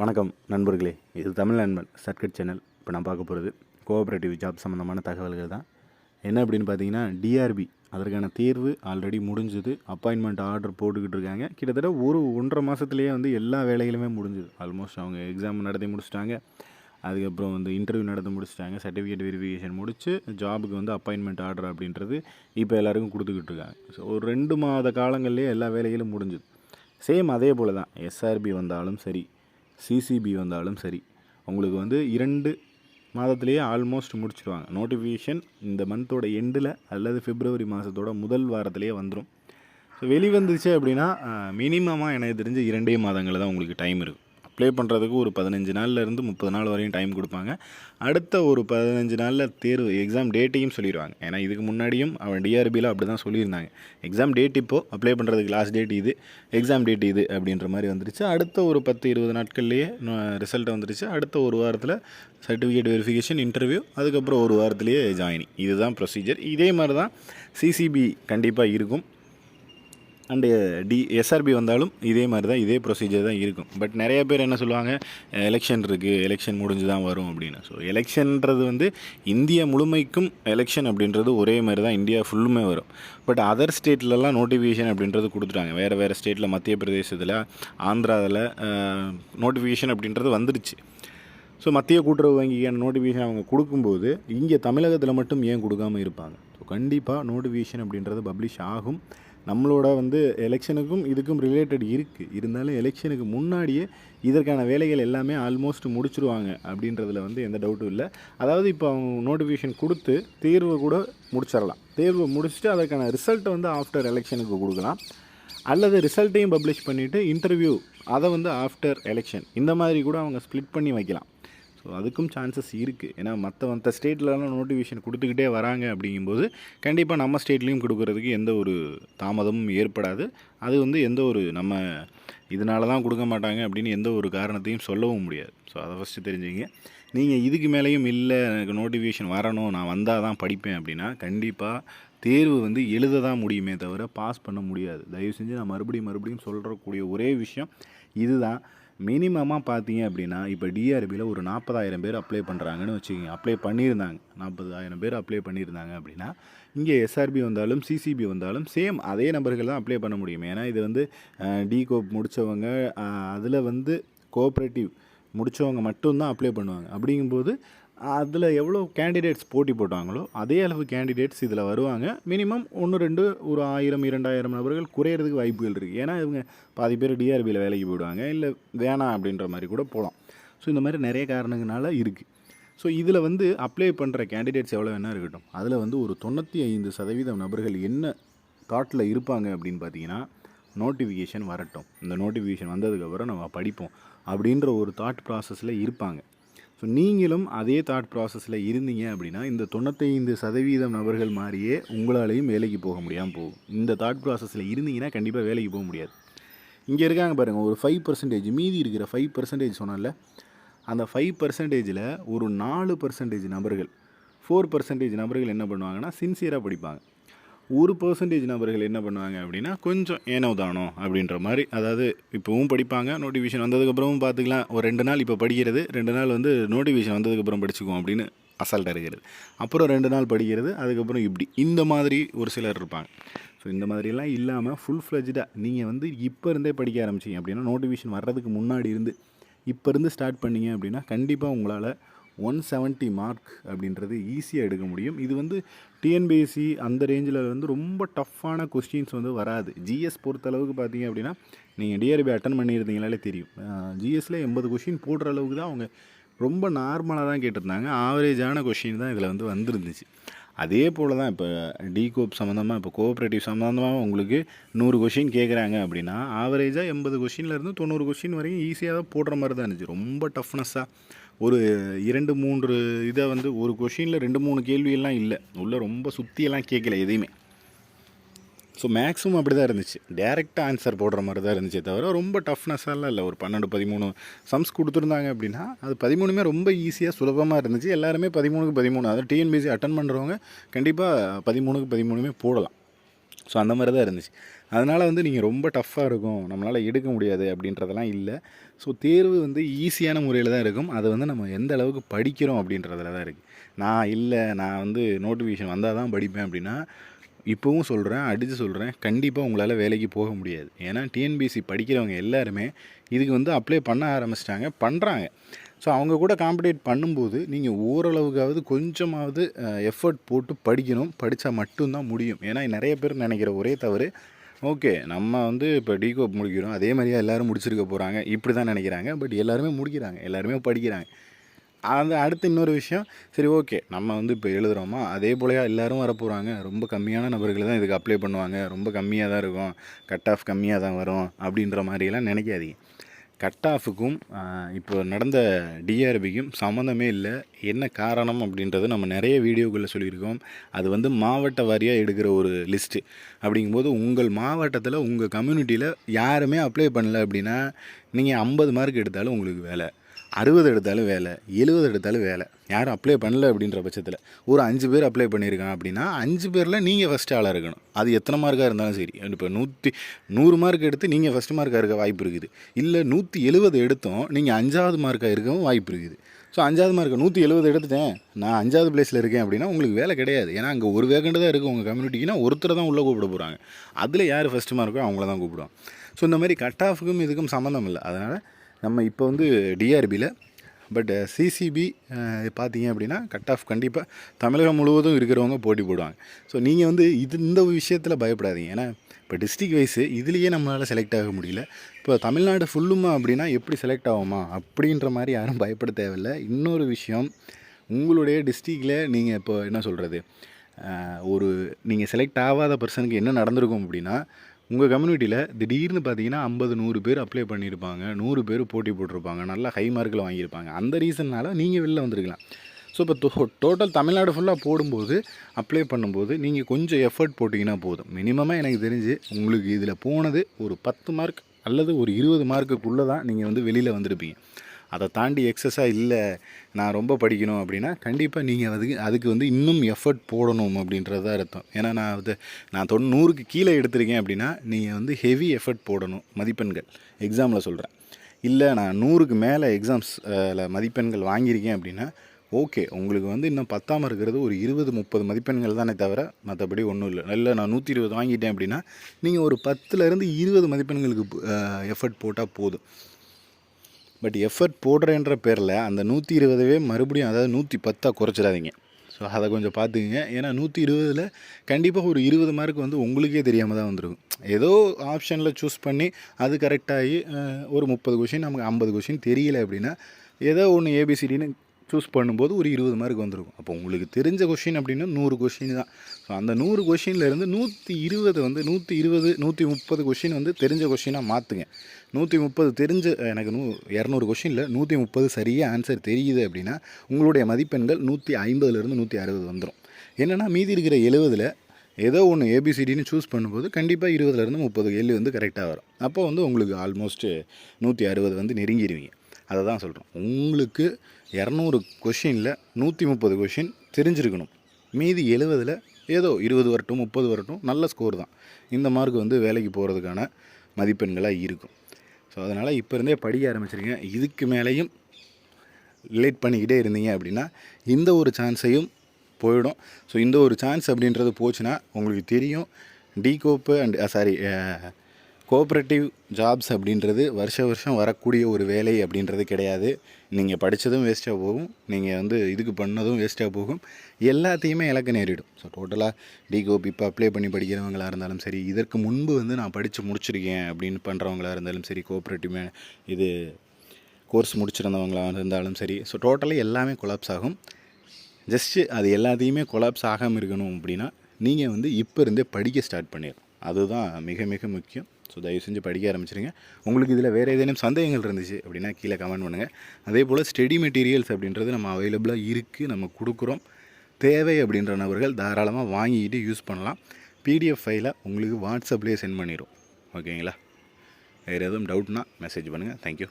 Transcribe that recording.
வணக்கம் நண்பர்களே. இது தமிழ் நண்பன் சர்க்கட் சேனல். இப்போ நான் பார்க்க போகிறது கோஆப்ரேட்டிவ் ஜாப் சம்மந்தமான தகவல்கள் தான். என்ன அப்படின்னு பார்த்தீங்கன்னா டிஆர்பி அதற்கான தேர்வு ஆல்ரெடி முடிஞ்சுது. அப்பாயின்மெண்ட் ஆர்டர் போட்டுக்கிட்டு இருக்காங்க. கிட்டத்தட்ட ஒரு ஒன்றரை மாதத்துலேயே வந்து எல்லா வேலைகளுமே முடிஞ்சுது. ஆல்மோஸ்ட் அவங்க எக்ஸாம் நடத்தி முடிச்சிட்டாங்க. அதுக்கப்புறம் வந்து இன்டர்வியூ நடந்து முடிச்சிட்டாங்க. சர்டிஃபிகேட் வெரிஃபிகேஷன் முடித்து ஜாபுக்கு வந்து அப்பாயின்மெண்ட் ஆர்டர் அப்படின்றது இப்போ எல்லாருக்கும் கொடுத்துக்கிட்டு இருக்காங்க. ஸோ ஒரு ரெண்டு மாத காலங்கள்லேயே எல்லா வேலைகளும் முடிஞ்சுது. சேம் அதே போல் தான் எஸ்ஆர்பி வந்தாலும் சரி சிசிபி வந்தாலும் சரி உங்களுக்கு வந்து இரண்டு மாதத்துலேயே ஆல்மோஸ்ட் முடிச்சிடுவாங்க நோட்டிஃபிகேஷன் இந்த மந்தோட எண்டில் அல்லது பிப்ரவரி மாதத்தோட முதல் வாரத்திலேயே வந்துடும் ஸோ வெளிவந்துச்சு அப்படின்னா மினிமமாக எனக்கு தெரிஞ்சு இரண்டே மாதங்களில் தான் உங்களுக்கு டைம் இருக்கும் ப்ளே பண்ணுறதுக்கு ஒரு பதினஞ்சு நாள்லேருந்து முப்பது நாள் வரையும் டைம் கொடுப்பாங்க. அடுத்த ஒரு பதினஞ்சு நாளில் தேர்வு எக்ஸாம் டேட்டையும் சொல்லிடுவாங்க. ஏன்னா இதுக்கு முன்னாடியும் அவன் டிஆர்பியில் அப்படி தான் சொல்லியிருந்தாங்க. எக்ஸாம் டேட் இப்போது அப்ளை பண்ணுறதுக்கு லாஸ்ட் டேட் இது எக்ஸாம் டேட் இது அப்படின்ற மாதிரி வந்துருச்சு. அடுத்த ஒரு பத்து இருபது நாட்கள்லேயே ரிசல்ட் வந்துருச்சு. அடுத்த ஒரு வாரத்தில் சர்டிஃபிகேட் வெரிஃபிகேஷன் இன்டர்வியூ அதுக்கப்புறம் ஒரு வாரத்துலேயே ஜாயினிங் இதுதான் ப்ரொசீஜர் இதே மாதிரி தான் சிசிபி கண்டிப்பாக இருக்கும். அண்டு டி எஸ்ஆர்பி வந்தாலும் இதே மாதிரி தான் இதே ப்ரொசீஜர் தான் இருக்கும். பட் நிறைய பேர் என்ன சொல்லுவாங்க எலெக்ஷன் இருக்குது எலெக்ஷன் முடிஞ்சு தான் வரும் அப்படின்னு. ஸோ எலெக்ஷன்ன்றது வந்து இந்தியா முழுமைக்கும் எலெக்ஷன் அப்படின்றது ஒரே மாதிரி தான் இந்தியா ஃபுல்லுமே வரும். பட் அதர் ஸ்டேட்லலாம் நோட்டிஃபிகேஷன் அப்படின்றது கொடுத்துட்டாங்க. வேறு வேறு ஸ்டேட்டில் மத்திய பிரதேசத்தில் ஆந்திராவில் நோட்டிஃபிகேஷன் uh, அப்படின்றது வந்துடுச்சு ஸோ மத்திய கூட்டுறவு வங்கிக்கான நோட்டிஃபிகேஷன் அவங்க கொடுக்கும்போது இங்கே தமிழகத்தில் மட்டும் ஏன் கொடுக்காம இருப்பாங்க? ஸோ கண்டிப்பாக நோட்டிஃபிகேஷன் அப்படின்றது பப்ளிஷ் ஆகும். நம்மளோட வந்து எலெக்ஷனுக்கும் இதுக்கும் ரிலேட்டட் இருக்குது இருந்தாலும் எலெக்ஷனுக்கு முன்னாடியே இதற்கான வேலைகள் எல்லாமே ஆல்மோஸ்ட் முடிச்சிருவாங்க அப்படின்றதுல வந்து எந்த டவுட்டும் இல்லை. அதாவது இப்போ அவங்க நோட்டிஃபிகேஷன் கொடுத்து தேர்வை கூட முடிச்சிடலாம். தேர்வை முடிச்சுட்டு அதற்கான ரிசல்ட்டை வந்து ஆஃப்டர் எலெக்ஷனுக்கு கொடுக்கலாம். அல்லது ரிசல்ட்டையும் பப்ளிஷ் பண்ணிவிட்டு இன்டர்வியூ அதை வந்து ஆஃப்டர் எலெக்ஷன் இந்த மாதிரி கூட அவங்க ஸ்ப்ளிட் பண்ணி வைக்கலாம். ஸோ அதுக்கும் சான்சஸ் இருக்குது ஏன்னா மற்ற மற்ற ஸ்டேட்லலாம் நோட்டிஃபிகேஷன் கொடுத்துக்கிட்டே வராங்க அப்படிங்கும்போது கண்டிப்பாக நம்ம ஸ்டேட்லேயும் கொடுக்கறதுக்கு எந்த ஒரு தாமதமும் ஏற்படாது. அது வந்து எந்த ஒரு நம்ம இதனால தான் கொடுக்க மாட்டாங்க அப்படின்னு எந்த ஒரு காரணத்தையும் சொல்லவும் முடியாது. ஸோ அதை ஃபஸ்ட்டு தெரிஞ்சுங்க. நீங்கள் இதுக்கு மேலேயும் இல்லை எனக்கு நோட்டிஃபிகேஷன் வரணும் நான் வந்தால் தான் படிப்பேன் அப்படின்னா கண்டிப்பாக தேர்வு வந்து எழுத தான் முடியுமே தவிர பாஸ் பண்ண முடியாது. தயவு செஞ்சு நான் மறுபடியும் மறுபடியும் சொல்கிறக்கூடிய ஒரே விஷயம் இதுதான். மினிமமாக பார்த்தீங்க அப்படின்னா இப்போ டிஆர்பியில் ஒரு நாற்பதாயிரம் பேர் அப்ளை பண்ணுறாங்கன்னு வச்சுக்கோங்க. அப்ளை பண்ணியிருந்தாங்க. நாற்பதாயிரம் பேர் அப்ளை பண்ணியிருந்தாங்க அப்படின்னா இங்கே எஸ்ஆர்பி வந்தாலும் சிசிபி வந்தாலும் சேம் அதே நபர்கள் தான் அப்ளை பண்ண முடியும். ஏன்னா இது வந்து டி கோப் முடித்தவங்க அதில் வந்து கோஆப்ரேட்டிவ் முடித்தவங்க மட்டும்தான் அப்ளை பண்ணுவாங்க. அப்படிங்கும்போது அதில் எவ்வளோ கேண்டிடேட்ஸ் போட்டி போட்டாங்களோ அதே அளவு கேண்டிடேட்ஸ் இதில் வருவாங்க. மினிமம் ஒன்று ரெண்டு ஒரு ஆயிரம் இரண்டாயிரம் நபர்கள் குறையிறதுக்கு வாய்ப்புகள் இருக்குது ஏன்னா இவங்க பாதி பேர் டிஆர்பியில் வேலைக்கு போயிடுவாங்க. இல்லை வேணாம் அப்படின்ற மாதிரி கூட போகலாம் ஸோ இந்த மாதிரி நிறைய காரணங்களால இருக்குது ஸோ இதில் வந்து அப்ளை பண்ணுற கேண்டிடேட்ஸ் எவ்வளோ வேணா இருக்கட்டும். அதில் வந்து ஒரு தொண்ணூற்றி ஐந்து சதவீதம் நபர்கள் என்ன தாட்டில் இருப்பாங்க அப்படின்னு பார்த்தீங்கன்னா நோட்டிஃபிகேஷன் வரட்டும். இந்த நோட்டிஃபிகேஷன் வந்ததுக்கப்புறம் நம்ம படிப்போம் அப்படின்ற ஒரு தாட் ப்ராசஸில் இருப்பாங்க. ஸோ நீங்களும் அதே தாட் ப்ராசஸில் இருந்தீங்க அப்படின்னா இந்த தொண்ணூத்தைந்து சதவீதம் நபர்கள் மாதிரியே உங்களாலையும் வேலைக்கு போக முடியாமல் போகும். இந்த தாட் ப்ராசஸில் இருந்தீங்கன்னா கண்டிப்பாக வேலைக்கு போக முடியாது. இங்கே இருக்காங்க பாருங்கள் ஒரு ஃபைவ் பர்சன்டேஜ் மீதி இருக்கிற ஃபைவ் பர்சன்டேஜ் சொன்னால அந்த ஃபைவ் பர்சன்டேஜில் ஒரு நாலு பர்சன்டேஜ் நபர்கள் ஃபோர் பர்சன்டேஜ் நபர்கள் என்ன பண்ணுவாங்கன்னா சின்சியராக படிப்பாங்க. ஒரு பர்சன்டேஜ் நபர்கள் என்ன பண்ணுவாங்க அப்படின்னா கொஞ்சம் ஏனோ தானோ அப்படின்ற மாதிரி அதாவது இப்போவும் படிப்பாங்க நோட்டிஃபிகேஷன் வந்ததுக்கப்புறமும் பார்த்துக்கலாம். ஒரு ரெண்டு நாள் இப்போ படிக்கிறது ரெண்டு நாள் வந்து நோட்டிஃபிகேஷன் வந்ததுக்கப்புறம் படிச்சுக்குவோம் அப்படின்னு அசால்ட்டாக இருக்கிறது அப்புறம் ரெண்டு நாள் படிக்கிறது அதுக்கப்புறம் இப்படி. இந்த மாதிரி ஒரு சிலர் இருப்பாங்க. ஸோ இந்த மாதிரிலாம் இல்லாமல் ஃபுல் ஃப்ளெஜ்டாக நீங்கள் வந்து இப்போ இருந்தே படிக்க ஆரம்பிச்சிங்க அப்படின்னா நோட்டிஃபிகேஷன் வர்றதுக்கு முன்னாடி இருந்து இப்போ இருந்து ஸ்டார்ட் பண்ணீங்க அப்படின்னா கண்டிப்பாக உங்களால் ஒன் செவன்ட்டி மார்க் அப்படின்றது ஈஸியாக எடுக்க முடியும். இது வந்து டிஎன்பிஎஸ்சி அந்த ரேஞ்சில் வந்து ரொம்ப டஃப்பான கொஸ்டின்ஸ் வந்து வராது. ஜிஎஸ் பொறுத்தளவுக்கு பார்த்தீங்க அப்படின்னா நீங்கள் டிஆர்பி அட்டன் பண்ணியிருந்தீங்களாலே தெரியும். ஜிஎஸ்சில் எண்பது கொஷின் போடுற அளவுக்கு தான் அவங்க ரொம்ப நார்மலாக தான் கேட்டிருந்தாங்க. ஆவரேஜான கொஷின் தான் இதில் வந்து வந்துருந்துச்சு. அதே போல் தான் இப்போ டிகோப் சம்மந்தமாக இப்போ கோஆப்ரேட்டிவ் சம்மந்தமாக உங்களுக்கு நூறு கொஷின் கேட்குறாங்க அப்படின்னா ஆவரேஜாக எண்பது கொஷின்லேருந்து தொண்ணூறு கொஷின் வரைக்கும் ஈஸியாக தான் போடுற மாதிரி தான் இருந்துச்சு. ரொம்ப டஃப்னஸ்ஸாக ஒரு இரண்டு மூன்று இதை வந்து ஒரு கொஷினில் ரெண்டு மூணு கேள்வியெல்லாம் இல்லை. உள்ளே ரொம்ப சுற்றியெல்லாம் கேட்கல எதையுமே. ஸோ மேக்ஸிமம் அப்படி தான் இருந்துச்சு. டேரெக்டாக ஆன்சர் போடுற மாதிரி தான் இருந்துச்சே தவிர ரொம்ப டஃப்னஸ்ஸெல்லாம் இல்லை. ஒரு பன்னெண்டு பதிமூணு சம்ஸ் கொடுத்துருந்தாங்க அப்படின்னா அது பதிமூணுமே ரொம்ப ஈஸியாக சுலபமாக இருந்துச்சு. எல்லாருமே பதிமூணுக்கு பதிமூணு. அதாவது டிஎன்பிசி அட்டன் பண்ணுறவங்க கண்டிப்பாக பதிமூணுக்கு பதிமூணுமே போடலாம். ஸோ அந்த மாதிரி தான் இருந்துச்சு. அதனால் வந்து நீங்கள் ரொம்ப டஃப்பாக இருக்கும். நம்மளால் எடுக்க முடியாது அப்படின்றதெல்லாம் இல்லை. ஸோ தேர்வு வந்து ஈஸியான முறையில் தான் இருக்கும். அதை வந்து நம்ம எந்த அளவுக்கு படிக்கிறோம் அப்படின்றதுல தான் இருக்குது நான் இல்லை நான் வந்து நோட்டிஃபிகேஷன் வந்தால் தான் படிப்பேன் அப்படின்னா இப்போவும் சொல்கிறேன் அடித்து சொல்கிறேன் கண்டிப்பாக உங்களால் வேலைக்கு போக முடியாது. ஏன்னா டிஎன்பிசி படிக்கிறவங்க எல்லாருமே இதுக்கு வந்து அப்ளை பண்ண ஆரம்பிச்சிட்டாங்க பண்ணுறாங்க ஸோ அவங்க கூட காம்படேட் பண்ணும்போது நீங்கள் ஓரளவுக்காவது கொஞ்சமாவது எஃபர்ட் போட்டு படிக்கணும். படித்தா மட்டும்தான் முடியும். ஏன்னா நிறைய பேர் நினைக்கிற ஒரே தவறு ஓகே நம்ம வந்து இப்போ டிகோப் முடிக்கிறோம். அதே மாதிரியா எல்லோரும் முடிச்சிருக்க போகிறாங்க இப்படி தான் நினைக்கிறாங்க. பட் எல்லாருமே முடிக்கிறாங்க. எல்லாருமே படிக்கிறாங்க. அந்த அடுத்து இன்னொரு விஷயம் சரி ஓகே நம்ம வந்து இப்போ எழுதுகிறோமா அதே போலயா எல்லோரும் வரப்போகிறாங்க ரொம்ப கம்மியான நபர்கள் தான் இதுக்கு அப்ளை பண்ணுவாங்க. ரொம்ப கம்மியாக தான் இருக்கும். கட் ஆஃப் கம்மியாக தான் வரும். அப்படின்ற மாதிரியெல்லாம் நினைக்காதீங்க. கட் ஆஃபுக்கும் இப்போ நடந்த டிஆர்பிக்கும் சம்மந்தமே இல்லை. என்ன காரணம் அப்படின்றது நம்ம நிறைய வீடியோக்களில் சொல்லியிருக்கோம். அது வந்து மாவட்ட வாரியாக எடுக்கிற ஒரு லிஸ்ட்டு அப்படிங்கும்போது உங்கள் மாவட்டத்தில் உங்கள் கம்யூனிட்டியில் யாருமே அப்ளை பண்ணல அப்படின்னா நீங்கள் ஐம்பது மார்க் எடுத்தாலும் உங்களுக்கு வேலை. அறுபது எடுத்தாலும் வேலை எழுபது எடுத்தாலும் வேலை. யாரும் அப்ளை பண்ணல அப்படின்ற பட்சத்தில். ஒரு அஞ்சு பேர் அப்ளை பண்ணியிருக்காங்க அப்படின்னா அஞ்சு பேரில் நீங்கள் ஃபஸ்ட்டு ஆளாக இருக்கணும். அது எத்தனை மார்க்காக இருந்தாலும் சரி. இப்போ நூற்றி நூறு மார்க் எடுத்து நீங்கள் ஃபஸ்ட் மார்க்காக இருக்க வாய்ப்பு இருக்குது. இல்லை நூற்றி எழுபது எடுத்தோம் நீங்கள் அஞ்சாவது மார்க்காக இருக்கவும் வாய்ப்பு இருக்குது. ஸோ அஞ்சாவது மார்க் நூற்றி எழுபது எடுத்துட்டேன். நான் அஞ்சாவது பிளேஸில் இருக்கேன் அப்படின்னா உங்களுக்கு வேலை கிடையாது. ஏன்னா அங்கே ஒரு வேகண்டு தான் இருக்குது உங்கள் கம்யூனிட்டிக்குன்னா ஒருத்தரை தான் உள்ளே கூப்பிட போகிறாங்க அதில் யார் ஃபஸ்ட்டு மார்க்கோ அவங்கள தான் கூப்பிடுவோம் ஸோ இந்த மாதிரி கட் ஆஃபுக்கும் இதுக்கும் சம்மந்தம் இல்லை. அதனால் நம்ம இப்போ வந்து டிஆர்பியில் பட் சிசிபி பார்த்தீங்க அப்படின்னா கட் ஆஃப் கண்டிப்பாக தமிழகம் முழுவதும் இருக்கிறவங்க போட்டி போடுவாங்க. ஸோ நீங்கள் வந்து இது இந்த விஷயத்தில் பயப்படாதீங்க. ஏன்னா இப்போ டிஸ்ட்ரிக் வைஸு இதுலேயே நம்மளால் செலக்ட் ஆக முடியல. இப்போ தமிழ்நாடு ஃபுல்லுமா அப்படின்னா எப்படி செலக்ட் ஆகுமா அப்படின்ற மாதிரி யாரும் பயப்பட தேவையில்லை. இன்னொரு விஷயம் உங்களுடைய டிஸ்ட்ரிக்டில் நீங்கள் இப்போ என்ன சொல்கிறது ஒரு நீங்கள் செலக்ட் ஆகாத பர்சனுக்கு என்ன நடந்திருக்கும் அப்படின்னா உங்கள் கம்யூனிட்டியில் திடீர்னு பார்த்தீங்கன்னா ஐம்பது நூறு பேர் அப்ளை பண்ணியிருப்பாங்க நூறு பேர் போட்டி போட்டிருப்பாங்க. நல்லா ஹை மார்க்கில் வாங்கியிருப்பாங்க. அந்த ரீசன்னால் நீங்கள் வெளில வந்திருக்கலாம். ஸோ இப்போ டோ டோட்டல் தமிழ்நாடு ஃபுல்லாக போடும்போது அப்ளை பண்ணும்போது நீங்கள் கொஞ்சம் எஃபர்ட் போட்டிங்கன்னா போதும். மினிமமாக எனக்கு தெரிஞ்சு உங்களுக்கு இதில் போனது ஒரு பத்து மார்க் அல்லது ஒரு இருபது மார்க்குக்குள்ளே தான் நீங்கள் வந்து வெளியில் வந்திருப்பீங்க. அதை தாண்டி எக்ஸஸாக இல்லை நான் ரொம்ப படிக்கணும் அப்படின்னா கண்டிப்பாக நீங்கள் அதுக்கு அதுக்கு வந்து இன்னும் எஃபர்ட் போடணும் அப்படின்றது தான் அர்த்தம். ஏன்னா நான் வந்து நான் தொண்ணூறுக்கு கீழே எடுத்திருக்கேன் அப்படின்னா நீங்கள் வந்து ஹெவி எஃபர்ட் போடணும் மதிப்பெண்கள். எக்ஸாமில் சொல்கிறேன் இல்லை நான் நூறுக்கு மேலே எக்ஸாம்ஸில் மதிப்பெண்கள் வாங்கியிருக்கேன் அப்படின்னா ஓகே உங்களுக்கு வந்து இன்னும் பத்தாமல் இருக்கிறது ஒரு இருபது முப்பது மதிப்பெண்கள் தானே தவிர மற்றபடி ஒன்றும் இல்லை. இல்லை நான் நூற்றி இருபது வாங்கிட்டேன் அப்படின்னா நீங்கள் ஒரு பத்துலேருந்து இருபது மதிப்பெண்களுக்கு எஃபர்ட் போட்டால் போதும். பட் எஃபர்ட் போடுறேன்ற பேரில் அந்த நூற்றி இருபதவே மறுபடியும் அதாவது நூற்றி பத்தாக குறைச்சிடாதீங்க. ஸோ அதை கொஞ்சம் பார்த்துக்குங்க. ஏன்னா நூற்றி இருபதில் கண்டிப்பாக ஒரு இருபது மார்க் வந்து உங்களுக்கே தெரியாமல் தான் வந்துருக்கும் ஏதோ ஆப்ஷனில் சூஸ் பண்ணி அது கரெக்டாகி ஒரு முப்பது கொஷின் நமக்கு ஐம்பது கொஷின் தெரியல அப்படின்னா ஏதோ ஒன்று ஏபிசிடின்னு சூஸ் பண்ணும்போது ஒரு இருபது மார்க் வந்திருக்கும் அப்போ உங்களுக்கு தெரிஞ்ச கொஷின் அப்படின்னா நூறு கொஷின் தான். ஸோ அந்த நூறு கொஷின்லேருந்து நூற்றி இருபது வந்து நூற்றி இருபது நூற்றி முப்பது கொஷின் வந்து தெரிஞ்ச கொஷினாக மாற்றுங்க நூற்றி முப்பது தெரிஞ்ச எனக்கு நூ இரநூறு கொஷினில் நூற்றி முப்பது சரியாக ஆன்சர் தெரியுது அப்படின்னா உங்களுடைய மதிப்பெண்கள் நூற்றி ஐம்பதுலேருந்து நூற்றி அறுபது வந்துடும் என்னென்னா மீதி இருக்கிற எழுபதில் ஏதோ ஒன்று ஏபிசிடின்னு சூஸ் பண்ணும்போது கண்டிப்பாக இருபதுலேருந்து முப்பது எல்லு வந்து கரெக்டாக வரும். அப்போ வந்து உங்களுக்கு ஆல்மோஸ்ட்டு நூற்றி அறுபது வந்து நெருங்கிடுவீங்க அதை தான் சொல்கிறோம் உங்களுக்கு இரநூறு கொஷினில் நூற்றி முப்பது கொஷின் தெரிஞ்சிருக்கணும். மீதி எழுபதில் ஏதோ இருபது வரட்டும் முப்பது வரட்டும் நல்ல ஸ்கோர் தான். இந்த மார்க் வந்து வேலைக்கு போகிறதுக்கான மதிப்பெண்களாக இருக்கும். ஸோ அதனால் இப்போ இருந்தே படிக்க ஆரம்பிச்சிருங்க இதுக்கு மேலேயும் லேட் பண்ணிக்கிட்டே இருந்தீங்க அப்படின்னா இந்த ஒரு சான்ஸையும் போயிடும். ஸோ இந்த ஒரு சான்ஸ் அப்படின்றது போச்சுன்னா உங்களுக்கு தெரியும். டி கோப்பு அண்ட் சாரி கோஆப்ரேட்டிவ் ஜாப்ஸ் அப்படின்றது வருஷ வருஷம் வரக்கூடிய ஒரு வேலை அப்படின்றது கிடையாது. நீங்கள் படித்ததும் வேஸ்ட்டாக போகும். நீங்கள் வந்து இதுக்கு பண்ணதும் வேஸ்ட்டாக போகும். எல்லாத்தையுமே இலக்கு நேரிடும். ஸோ டோட்டலாக டிகோப் இப்போ அப்ளை பண்ணி படிக்கிறவங்களாக இருந்தாலும் சரி இதற்கு முன்பு வந்து நான் படித்து முடிச்சிருக்கேன் அப்படின்னு பண்ணுறவங்களாக இருந்தாலும் சரி கோஆப்ரேட்டிவ் இது கோர்ஸ் முடிச்சிருந்தவங்களாக இருந்தாலும் சரி ஸோ டோட்டலாக எல்லாமே கொலாப்ஸ் ஆகும். ஜஸ்ட்டு அது எல்லாத்தையுமே கொலாப்ஸ் ஆகாமல் இருக்கணும் அப்படின்னா நீங்கள் வந்து இப்போ இருந்தே படிக்க ஸ்டார்ட் பண்ணிடணும். அதுதான் மிக மிக முக்கியம். ஸோ தயவு செஞ்சு படிக்க ஆரம்பிச்சிருங்க. உங்களுக்கு இதில் வேறு ஏதேனும் சந்தேகங்கள் இருந்துச்சு அப்படின்னா கீழே கமெண்ட் பண்ணுங்கள் அதே போல் ஸ்டடி மெட்டீரியல்ஸ் அப்படின்றது நம்ம அவைலபிளாக இருக்குது நம்ம கொடுக்குறோம். தேவை அப்படின்ற நபர்கள் தாராளமாக வாங்கிக்கிட்டு யூஸ் பண்ணலாம். பிடிஎஃப் ஃபைலை உங்களுக்கு வாட்ஸ்அப்லேயே சென்ட் பண்ணிடும் ஓகேங்களா வேறு எதுவும் டவுட்னா மெசேஜ் பண்ணுங்கள் தேங்க்யூ